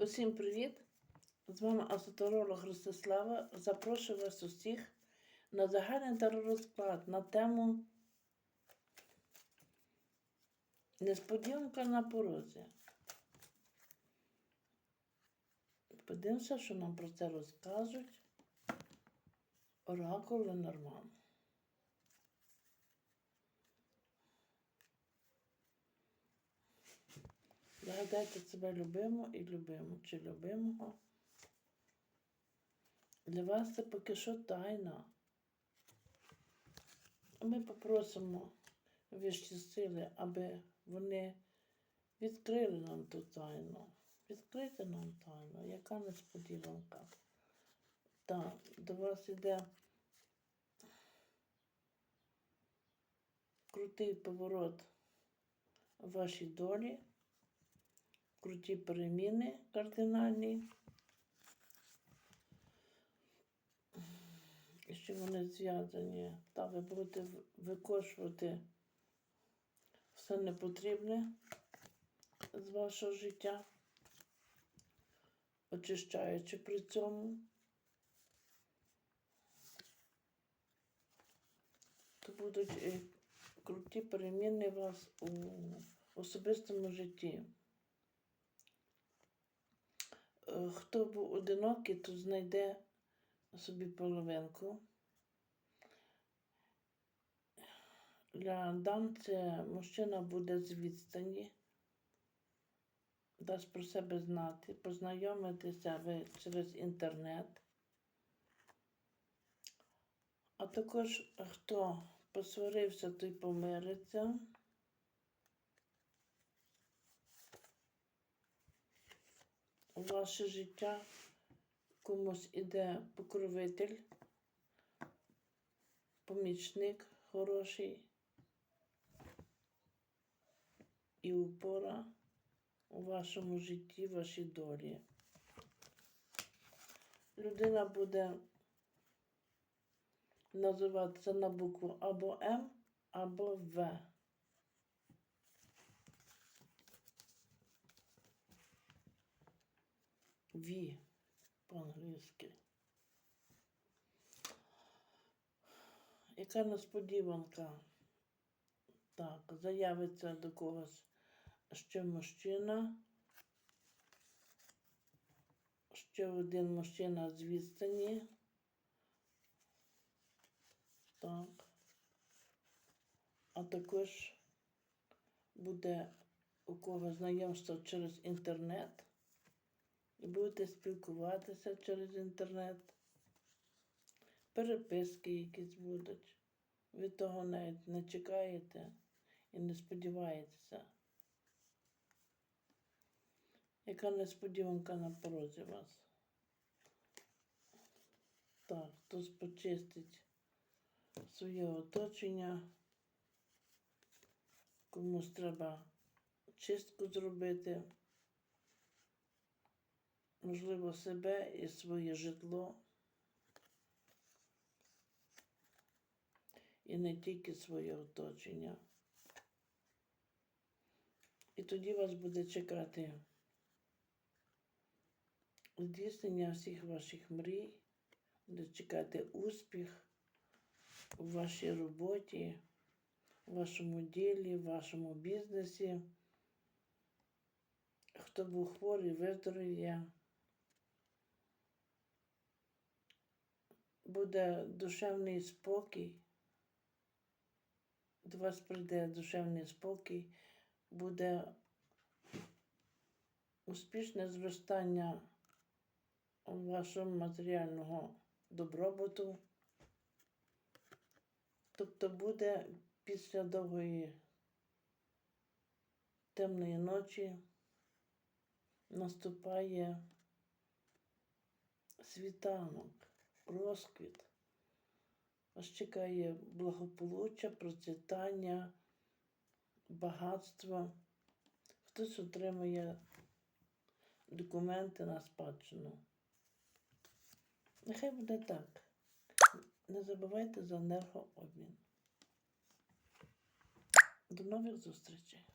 Усім привіт! З вами асотеролог Ростислава. Запрошую вас усіх на загальний теророзклад на тему Несподіванка на порозі. Подивимося, що нам про це розкажуть Оракул Ленорман. Загадайте себе любимо і любимо чи любимого. Для вас це поки що тайна. Ми попросимо вищі сили, аби вони відкрили нам ту тайну. Відкрити нам тайну, яка несподіванка. Так, до вас іде крутий поворот в вашій долі круті переміни кардинальні. І що вони зв'язані, та ви будете викошувати все непотрібне з вашого життя, очищаючи при цьому. То будуть е, круті переміни у вас у особистому житті. Е, Хто був одинокий, то знайде собі половинку. Для дам це мужчина буде з відстані, дасть про себе знати, познайомитися через інтернет. А також хто посварився, той помириться. У ваше життя комусь іде покровитель, помічник хороший і упора у вашому житті, вашій долі. Людина буде називатися на букву або М, або В. Ві по-англійськи. Яка несподіванка? Так, заявиться до когось ще мужчина. Ще один мужчина з відстані. Так. А також буде у кого знайомство через інтернет і будете спілкуватися через інтернет. Переписки якісь будуть. Ви того навіть не чекаєте і не сподіваєтеся. Яка несподіванка на порозі вас? Так, хтось почистить своє оточення. Комусь треба чистку зробити можливо, себе і своє житло. І не тільки своє оточення. І тоді вас буде чекати здійснення всіх ваших мрій, буде чекати успіх у вашій роботі, у вашому ділі, в вашому бізнесі. Хто був хворий, виздоров'я. Буде душевний спокій, до вас прийде душевний спокій, буде успішне зростання вашого матеріального добробуту. Тобто буде після довгої темної ночі наступає світанок розквіт. Вас чекає благополуччя, процвітання, багатство. Хтось отримує документи на спадщину. Нехай буде так. Не забувайте за енергообмін. До нових зустрічей!